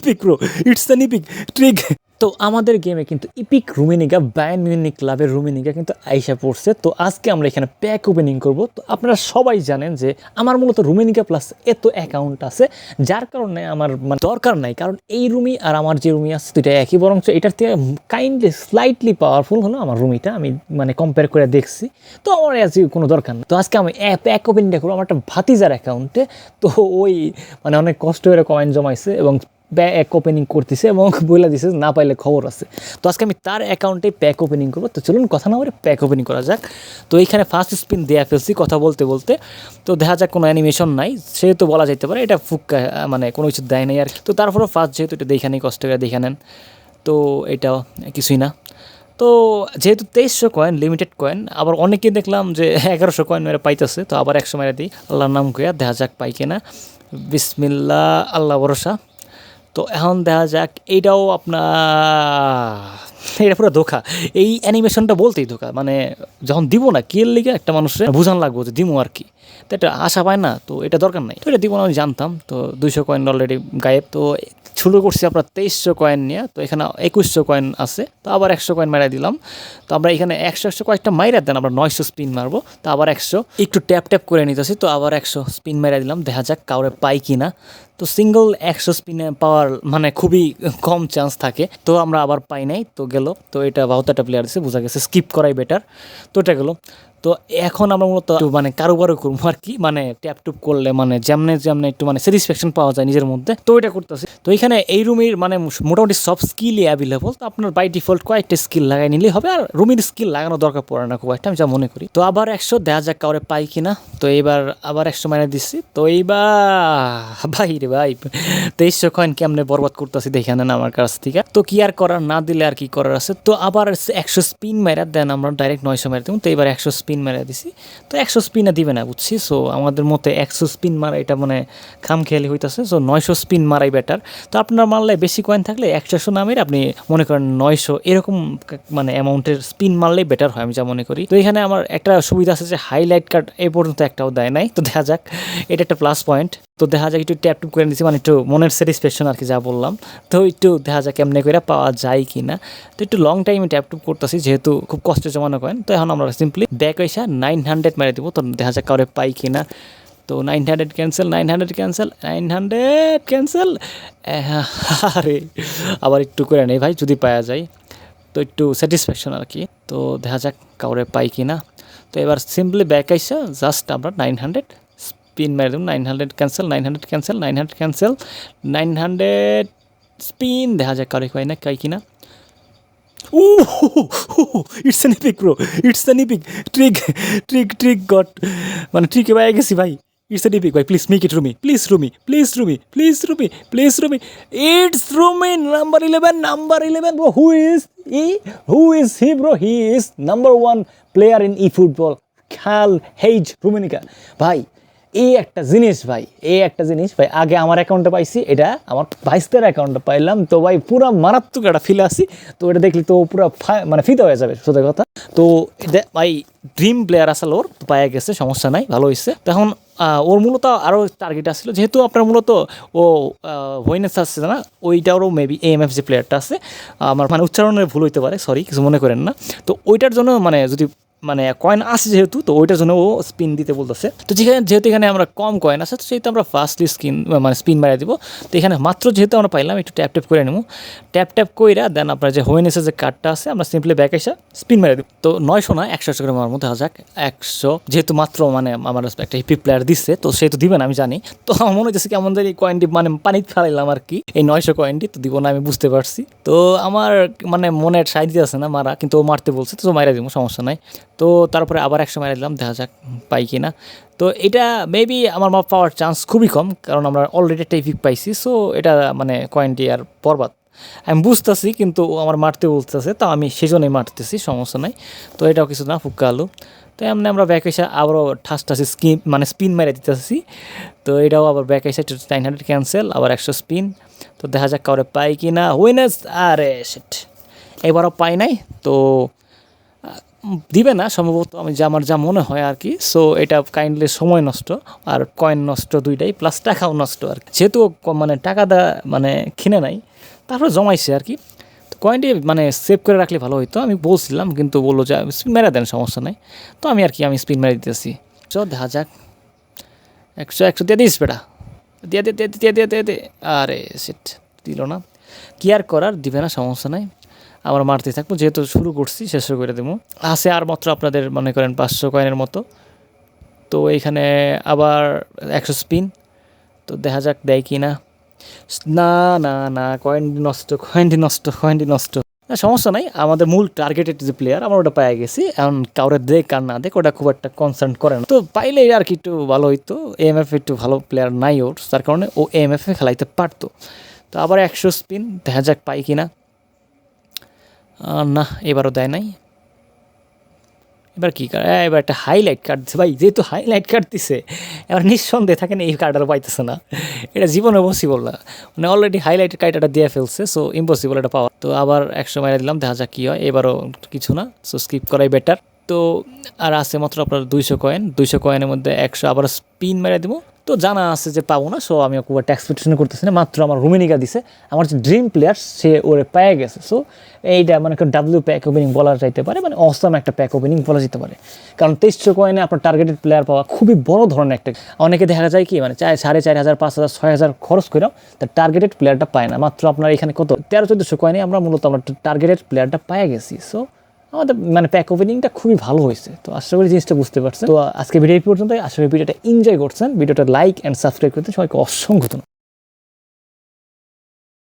Epic bro it's an epic trick তো আমাদের গেমে কিন্তু ইপিক রুমিনিকা বায়ান মিউনিক ক্লাবের রুমিনিকা কিন্তু আইসা পড়ছে। তো আজকে আমরা এখানে প্যাক ওপেনিং করব। তো আপনারা সবাই জানেন যে আমার মূলত রুমিনিকা প্লাস এত অ্যাকাউন্ট আছে, যার কারণে আমার মানে দরকার নাই। কারণ এই রুমি আর আমার যে রুমি আছে দুইটা একই। বরঞ্চ এটার থেকে কাইন্ডলি স্লাইটলি পাওয়ারফুল হলো আমার রুমিটা আমি মানে কম্পেয়ার করে দেখছি। তো আমার আজকে কোনো দরকার নেই। তো আজকে আমি প্যাক ওপেনিংটা করব আমার একটা ভাতিজার অ্যাকাউন্টে তো ওই মানে অনেক কষ্ট করে কয়েন জমাইছে এবং প্যাক ওপেনিং করতেছে এবং বলে দিছে না পাইলে খবর আছে। তো আজকে আমি তার অ্যাকাউন্টে প্যাক ওপেনিং করব। তো চলুন কথা না বলে প্যাক ওপেনিং করা যাক। তো এইখানে ফার্স্ট স্পিন দেয়া ফেলছি কথা বলতে বলতে। তো দেখা যাক কোনো অ্যানিমেশন নাই। সেহেতু বলা যেতে পারে, এটা ফুক্কা মানে কোনো কিছু দেয় নাই আর। তো তারপরেও ফার্স্ট যেহেতু এটা দেখে নেই, কষ্ট করে দেখে নেন। তো এটাও কিছুই না। তো যেহেতু তেইশশো কয়েন লিমিটেড কয়েন আবার অনেকেই দেখলাম যে এগারোশো কয়েন মেরে পাইতেছে। তো আবার একশো মেরে দিই। আল্লাহর নাম কইয়া দেখা যাক পাই কিনা। বিসমিল্লা আল্লাহ ভরসা। তো এখন দেখা যাক এইটাও আপনার, এটা পুরো ধোকা। এই অ্যানিমেশনটা বলতেই ধোকা মানে যখন দিব না, কি এর লিগে একটা মানুষের বুঝান লাগবো যে দিমো আর কি। তো এটা আশা পায় না, তো এটা দরকার নাই। তো এটা দিব না, আমি জানতাম, তো দুইশো কয়েন অলরেডি গায়েব। তো শুরু করছি আপনার তেইশশো কয়েন নিয়ে, তো এখানে একুশশো কয়েন আছে, তো আবার একশো কয়েন মারা দিলাম। তো আমরা এখানে একশো একশো কয়েকটা মাইরা দেন, আমরা নয়শো স্পিন মারবো। তো আবার একশো, একটু ট্যাপ ট্যাপ করে নিতেছি, তো আবার একশো স্পিন মারা দিলাম, দেখা যাক কাউরে পাই কিনা। তো সিঙ্গল একশো স্পিনে পাওয়ার মানে খুবই কম চান্স থাকে। তো আমরা আবার পাই নাই, তো গেল। তো এটা বাহতাটা প্লেয়ার দিছে, বোঝা গেছে স্কিপ করাই বেটার তো এটা গেলো। তো এখন আমরা মূলত মানে কারোবারও করব আর কি মানে ট্যাপ টুপ করলে মানে যেমনে যেমনে একটু মানে স্যাটিসফ্যাকশন পাওয়া যায় নিজের মধ্যে। তো এটা করতেছি। তো এখানে এই রুমের মানে মোটামুটি সব স্কিলই অ্যাভেলেবল তো আপনার বাই ডিফল্ট কয়েকটা স্কিল লাগাই নিলেই হবে। আর রুমের স্কিল লাগানো দরকার পড়ে না খুব একটা, আমি যা মনে করি। তো আবার একশো, দেখা যাক কাউরে পাই কিনা। তো এইবার আবার একশো মাইনে দিচ্ছি তো এইবার, ভাই রে ভাই, তেইশশো কয়েন কেমনে বরবাদ করতেছি দেখে নেন আমার কাছ থেকে। তো কি আর করার, না দিলে আর কি করার আছে। তো আবার একশো স্পিন মেরা দেন আমরা ডাইরেক্ট নয়শো মেরে দেবো। তো এবার একশো স্পিন মেরে দিছি। তো একশো স্পিনে দিবে না বুঝছি। সো আমাদের মতে একশো স্পিন মারা এটা মানে খাম খেয়ালি হইতেছে। সো নয়শো স্পিন মারাই বেটার তো আপনার মারলে বেশি কয়েন থাকলে একশোশো নামের আপনি মনে করেন নয়শো এরকম মানে অ্যামাউন্টের স্পিন মারলেই বেটার হয়, আমি যা মনে করি। তো এখানে আমার একটা সুবিধা আছে যে হাইলাইট কার্ড এই পর্যন্ত একটাও দেয় নাই। তো দেখা যাক, এটা একটা প্লাস পয়েন্ট তো দেখা যাক, একটু ট্যাপ টুপ করে নিচ্ছি মানে একটু মনের স্যাটিসফ্যাকশন আর কি যা বললাম। তো একটু দেখা যাক কেমনে করে পাওয়া যায় কি না তো একটু লং টাইমে ট্যাপ টুপ করতেছি, যেহেতু খুব কষ্ট জমানো কয়েন তো এখন আমরা সিম্পলি ব্যাক এসে নাইন হান্ড্রেড মেরে দিব। তো দেখা যাক কাউরে পাই কি না তো nine hundred cancel nine hundred cancel nine hundred cancel আরে আবার একটু করে নেই ভাই, যদি পাওয়া যায়। তো একটু স্যাটিসফ্যাকশন আর কি। তো দেখা যাক কাউরে পাই কি না তো এবার সিম্পলি ব্যাক আইসা জাস্ট আমরা নাইন হান্ড্রেড স্পিন মেরে দেবো। Nine hundred cancel nine hundred cancel nine hundred cancel nine hundred spin দেখা যাক কারে কয় না কাই কিনা। It's an epic bro it's an epic trick trick trick got মানে ট্রিকে পাই গেছি, ভাই। ইটস এন ইপিক ভাই please make it Rumi please Rumi please Rumi please Rumi please Rumi it's Rumi number eleven number eleven bro who is E who is he bro he is number one player in E football খাল হেইজ রুমিনিকা ভাই এই একটা জিনিস ভাই, এই একটা জিনিস ভাই, আগে আমার অ্যাকাউন্টে পাইছি, এটা আমার ভাইস্তের অ্যাকাউন্টে পাইলাম। তো ভাই পুরো মারাত্মক একটা ফিল আসি। তো এটা দেখলি তো পুরো মানে ফিতে হয়ে যাবে সোজা কথা। তো এটা- ভাই ড্রিম প্লেয়ার আসলে ওর, তো পাইয়া গেছে, সমস্যা নাই, ভালো হয়েছে তো এখন ওর মূলত আরও টার্গেট আসছিল, যেহেতু আপনার মূলত ও ভইনেস আসছে না, ওইটারও মেবি এম এফ যে প্লেয়ারটা আছে। আমার মানে উচ্চারণের ভুল হইতে পারে সরি কিছু মনে করেন না। তো ওইটার জন্য মানে যদি মানে কয়েন আছে যেহেতু, তো ওইটার জন্য ও স্পিন দিতে বলতেছে। তো যেখানে যেহেতু এখানে আমরা কম কয়েন আছে, তো সেহেতু আমরা ফার্স্টলি স্কিন মানে স্পিন মারিয়ে দিব। তো এখানে মাত্র যেহেতু আমরা পাইলাম, একটু ট্যাপ ট্যাপ করে নেব। ট্যাপ ট্যাপ কইরা দেন আপনার যে হোয়েনেসের যে কার্ডটা আছে, আমরা সিম্পলি ব্যাক এসে স্পিন মেরে দিব। তো নয়শো না, একশো একশো করে মারার মধ্যে যাক। একশো, যেহেতু মাত্র মানে আমার একটা হিপি প্লেয়ার দিচ্ছে তো সেহেতু দিবেন আমি জানি। তো আমার মনে হচ্ছে কি, আমাদের এই কয়েনটি মানে পানিতে ফেলাইলাম আর কি। এই নয়শো কয়েনটি তো দিব না, আমি বুঝতে পারছি। তো আমার মানে মনের সাইড আছে না মারা, কিন্তু ও মারতে বলছে, তো মারা দিব, সমস্যা নাই। তো তারপরে আবার একশো মারা দিলাম, দেখা যাক পাই কি না তো এটা মেবি আমার মা পাওয়ার চান্স খুবই কম, কারণ আমরা অলরেডি একটা ইফিক পাইছি সো এটা মানে কয়েনটি আর বরবাদ। আমি বুঝতেছি, কিন্তু আমার মারতে বলতেছে, তো আমি সেজন্যই মারতেছি, সমস্যা নাই। তো এটাও কিছু না, ফুক্কা আলু। তো এমনি আমরা ব্যাক এসে আবারও ঠাস ঠাসি স্কিন মানে স্পিন মেরে দিতেছি। তো এটাও আবার ব্যাক এসে নাইন হান্ড্রেড ক্যান্সেল আবার একশো স্পিন তো দেখা যাক কাউরে পাই কি না উইনার্স আরে এবারও পাই নাই, তো দিবে না, সম্ভবত আমি যা, আমার যা মনে হয় আর কি। সো এটা কাইন্ডলি সময় নষ্ট আর কয়েন নষ্ট দুইটাই প্লাস টাকাও নষ্ট আর কি। যেহেতু মানে টাকা দা মানে কিনে নাই, তারপরে জমাইছে আর কি। তো কয়েনটি মানে সেভ করে রাখলে ভালো হতো আমি বলছিলাম, কিন্তু বলল যে স্পিন মেরে দেন, সমস্যা নাই। তো আমি আর কি, আমি স্পিন মেরে দিতেছি। চ, দেখা যাক। একশো একশো দিয়ে দিস বেটা। দিয়ে দিয়ে দিয়ে দিয়ে দিয়ে দিয়ে আরে সেট দিল না। কি আর করার দিবে না, সমস্যা নাই। আমরা মারতে থাকব। যেহেতু শুরু করছি, শেষ করে দেবো। আছে আর মাত্র আপনাদের মনে করেন পাঁচশো কয়েনের মতো। তো এইখানে আবার একশো স্পিন তো দেখা যাক দেয় কি না। না না না কয়েনটি নষ্ট কয়েনটি নষ্ট কয়েনটি নষ্ট। না, সমস্যা নাই। আমাদের মূল টার্গেটেড যে প্লেয়ার আমরা ওটা পেয়ে গেছি। এখন কাউরে দেখ আর না দেখ ওটা খুব একটা কনসার্ন করে না। তো পাইলে আর কি একটু ভালো হইতো। এএমএফ একটু ভালো প্লেয়ার নাই ওর। তার কারণে ও এএমএফে খেলাইতে পারতো। তো আবার একশো স্পিন দেখা যাক পাই কি না, এবারও দেয় নাই। এবার কী কার্ড এবার একটা হাইলাইট কার্ড দিচ্ছে ভাই, যেহেতু হাইলাইট কার্ড দিছে, এবার নিঃসন্দেহে থাকেন এই কার্ড আর পাইতেছে না। এটা জীবনে পসিবল না। মানে অলরেডি হাইলাইট কার্ডটা দিয়ে ফেলছে সো ইম্পসিবল এটা পাওয়া। তো আবার একশো মাইরা দিলাম, দেখা যাক কী হয়। এবারও কিছু না সো স্কিপ করাই বেটার তো, আর আছে মাত্র আপনার দুইশো কয়েন দুইশো কয়েনের মধ্যে একশো, আবার স্পিন মেরে দেবো। তো জানা আছে যে পাবো না সো আমি একটা এক্সপেকটেশন করতেছি না, মাত্র আমার রুমিনিকা দিছে। আমার যে ড্রিম প্লেয়ার সে ওরে পেয়ে গেছে। সো এইটা মানে ডাব্লিউ প্যাক ওপেনিং বলা যাইতে পারে মানে অসম একটা প্যাক ওপেনিং বলা যেতে পারে। কারণ তেইশশো কয়েনে আপনার টার্গেটেড প্লেয়ার পাওয়া খুবই বড় ধরনের একটা অনেকে দেখা যায় কি মানে চার সাড়ে চার হাজার, পাঁচ হাজার, ছয় হাজার খরচ করেও তার টার্গেটেড প্লেয়ারটা পায় না। মাত্র আপনার এখানে কত? তেরো, চোদ্দোশো কয়েনে আমরা মূলত আমরা টার্গেটেড প্লেয়ারটা পায়ে গেছি। সো আমাদের মানে প্যাক ওপেনিংটা খুবই ভালো হয়েছে। তো আশা করি জিনিসটা বুঝতে পারছেন। তো আজকে ভিডিও পর্যন্ত আশা করি ভিডিওটা এনজয় করছেন। ভিডিওটা লাইক অ্যান্ড সাবস্ক্রাইব করতে সবাইকে অসংখ্য।